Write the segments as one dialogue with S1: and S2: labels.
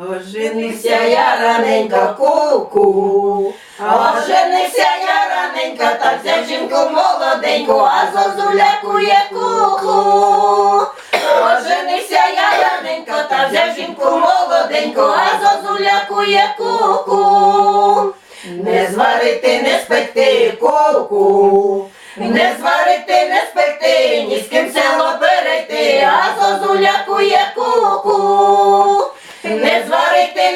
S1: Оженився я раненько ку-ку, оженився я раненько, та взяв жінку молоденьку, а зозулякує ку-ку. Оженився я раненько, та взяв жінку молоденьку, а зозулякує ку-ку. Не зварити, не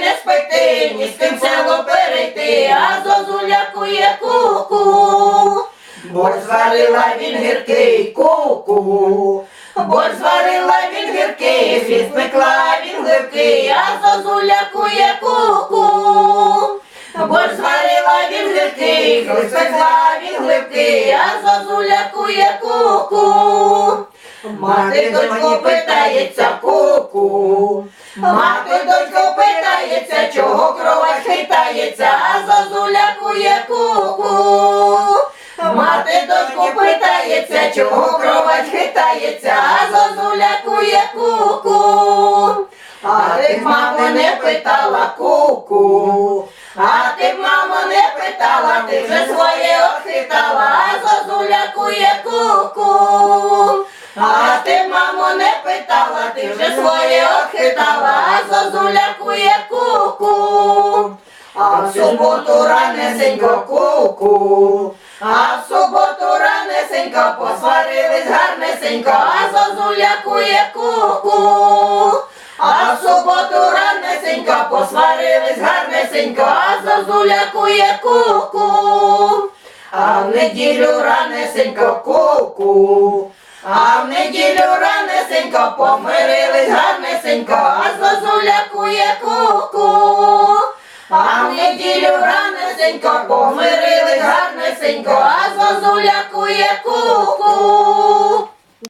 S1: не спекти, ні з ким село перейти, а зозулякує ку-ку. Борщ зварила він гіркий ку-ку. Борщ зварила він гіркий, фіст пекла він гіркий, а зозулякує ку-ку. Борщ зварила він гіркий, фіст пекла він гіркий, а зозулякує ку-ку. Мати дочку питається ку-ку. Мати дочку ку-ку. Мати дочку питається, чого кровать хитається, а зозулякує ку-ку. А ти б, мамо, не питала ку-ку. А ти б, мамо, не питала, ти вже своє отхитала, а зозулякує ку-ку. А ти, мамо, не питала, ти вже своє отхитала, а зозулякує ку-ку. В суботу ранесенько ку-ку. А в суботу ранесенько посварились гарнесенько, а зозулякує ку-ку. А в суботу ранесенько посварились гарнесенько, а зозулякує ку-ку. А в неділю ранесенько ку-ку. А в неділю ранесенько помирились гарнесенько, а зозулякує ку-ку. Неділю ранесенько помирили гарнесенько, а зозулякує ку-ку.